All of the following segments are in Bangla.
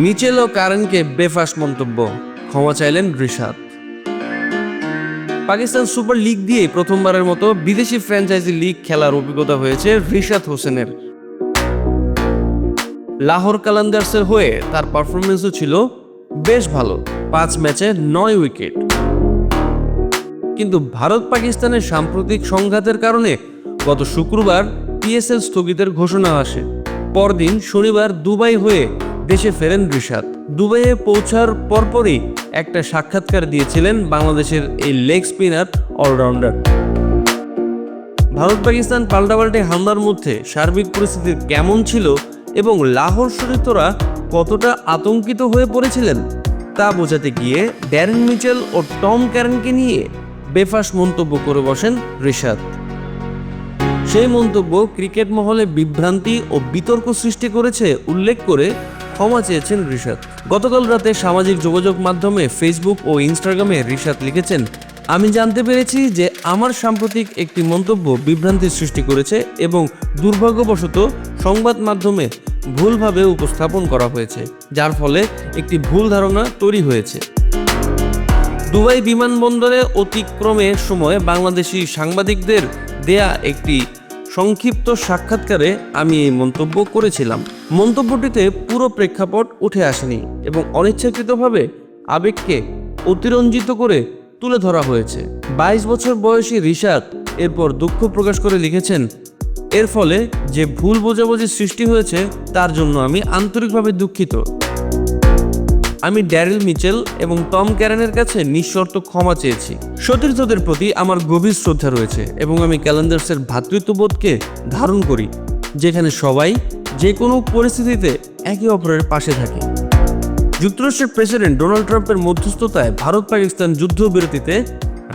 মিচেল ও কারেনকে বেফাস মন্তব্য, ক্ষমা চাইলেন রিশাদ। পাকিস্তান সুপার লিগ দিয়ে প্রথমবারের মতো বিদেশি ফ্র্যাঞ্চাইজি লিগ খেলার অভিজ্ঞতা হয়েছে রিশাদ হোসেনের। লাহোর কালান্দার্সের হয়ে তার পারফরমেন্সও ছিল বেশ ভালো, পাঁচ ম্যাচে নয় উইকেট। কিন্তু ভারত পাকিস্তানের সাম্প্রতিক সংঘাতের কারণে গত শুক্রবার পিএসএল স্থগিতের ঘোষণা আসে। পরদিন শনিবার দুবাই হয়ে দেশে ফেরেন রিশাদ। দুবাইয়ে পৌঁছার পরপরই একটা সাক্ষাৎকার দিয়েছিলেন বাংলাদেশের এই leg spinner allrounder. Bharat Pakistan পাল্টাপাল্টি হামলার মধ্যে সার্বিক পরিস্থিতি কেমন ছিল এবং লাহোর শরীরতরা কতটা আতঙ্কিত হয়ে পড়েছিলেন তা বোঝাতে গিয়ে ড্যারেন মিচেল ও টম ক্যারেনকে নিয়ে বেফাস মন্তব্য করে বসেন রিশাদ। সেই মন্তব্য ক্রিকেট মহলে বিভ্রান্তি ও বিতর্ক সৃষ্টি করেছে উল্লেখ করে ক্ষমা চেয়েছেন রিশাদ। গতকাল রাতে সামাজিক যোগাযোগ মাধ্যমে ফেসবুক ও ইনস্টাগ্রামে রিশাদ লিখেছেন, আমি জানতে পেরেছি যে আমার সাম্প্রতিক একটি মন্তব্য বিভ্রান্তির সৃষ্টি করেছে এবং দুর্ভাগ্যবশত সংবাদ মাধ্যমে ভুলভাবে উপস্থাপন করা হয়েছে, যার ফলে একটি ভুল ধারণা তৈরি হয়েছে। দুবাই বিমানবন্দরে অতিক্রমের সময় বাংলাদেশি সাংবাদিকদের দেয়া একটি সংক্ষিপ্ত সাক্ষাৎকারে আমি এই মন্তব্য করেছিলাম। মন্তব্যটিতে পুরো প্রেক্ষাপট উঠে আসেনি এবং অনিচ্ছাকৃতভাবে আবেগকে অতিরঞ্জিত করে তুলে ধরা হয়েছে। বাইশ বছর বয়সী রিশাদ এরপর দুঃখ প্রকাশ করে লিখেছেন, এর ফলে যে ভুল বোঝাবুঝি সৃষ্টি হয়েছে তার জন্য আমি আন্তরিকভাবে দুঃখিত। আমি ড্যারিল মিচেল এবং টম ক্যারেনের কাছে নিঃশর্ত ক্ষমা চেয়েছি। সতীর্থদের প্রতি আমার গভীর শ্রদ্ধা রয়েছে এবং আমি ক্যালেন্ডার্সের ভ্রাতৃত্ববোধকে ধারণ করি, যেখানে সবাই যে কোনো পরিস্থিতিতে একে অপরের পাশে থাকে। যুক্তরাষ্ট্রের প্রেসিডেন্ট ডোনাল্ড ট্রাম্পের মধ্যস্থতায় ভারত পাকিস্তান যুদ্ধবিরতিতে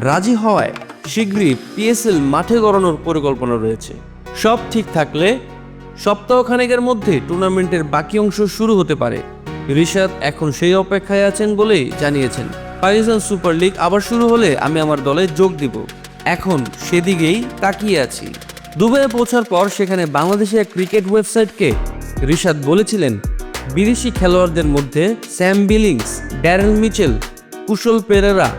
রাজি হওয়ায় শীঘ্রই পিএসএল মাঠে গড়ানোর পরিকল্পনা রয়েছে। সব ঠিক থাকলে সপ্তাহখানেকের মধ্যে টুর্নামেন্টের বাকি অংশ শুরু হতে পারে। রিশাদ এখন সেই অপেক্ষায় আছেন বলেই জানিয়েছেন। পাকিস্তান সুপার লিগ আবার শুরু হলে আমি আমার দলে যোগ দিব। এখন সেদিকেই তাকিয়ে আছি। দুবাইয়ে পৌঁছার পর সেখানে বাংলাদেশের ক্রিকেট ওয়েবসাইটকে রিশাদ বলেছিলেন, বিদেশি খেলোয়াড়দের মধ্যে Sam Billings Daryl Mitchell, Kusal Perera,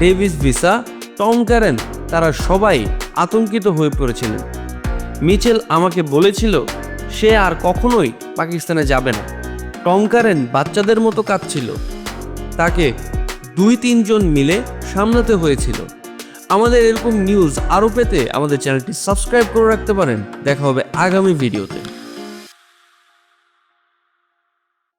David Wiese, Tom Curran তারা সবাই আতঙ্কিত হয়ে পড়েছিলেন। মিচেল আমাকে বলেছিল, সে আর কখনোই পাকিস্তানে যাবে না। টম কারেন বাচ্চাদের মতো কাঁদছিল। তাকে দুই তিনজন মিলে সামলাতে হয়েছিল। আমাদের এরকম নিউজ আরও পেতে আমাদের চ্যানেলটি সাবস্ক্রাইব করে রাখতে পারেন। দেখা হবে আগামী ভিডিওতে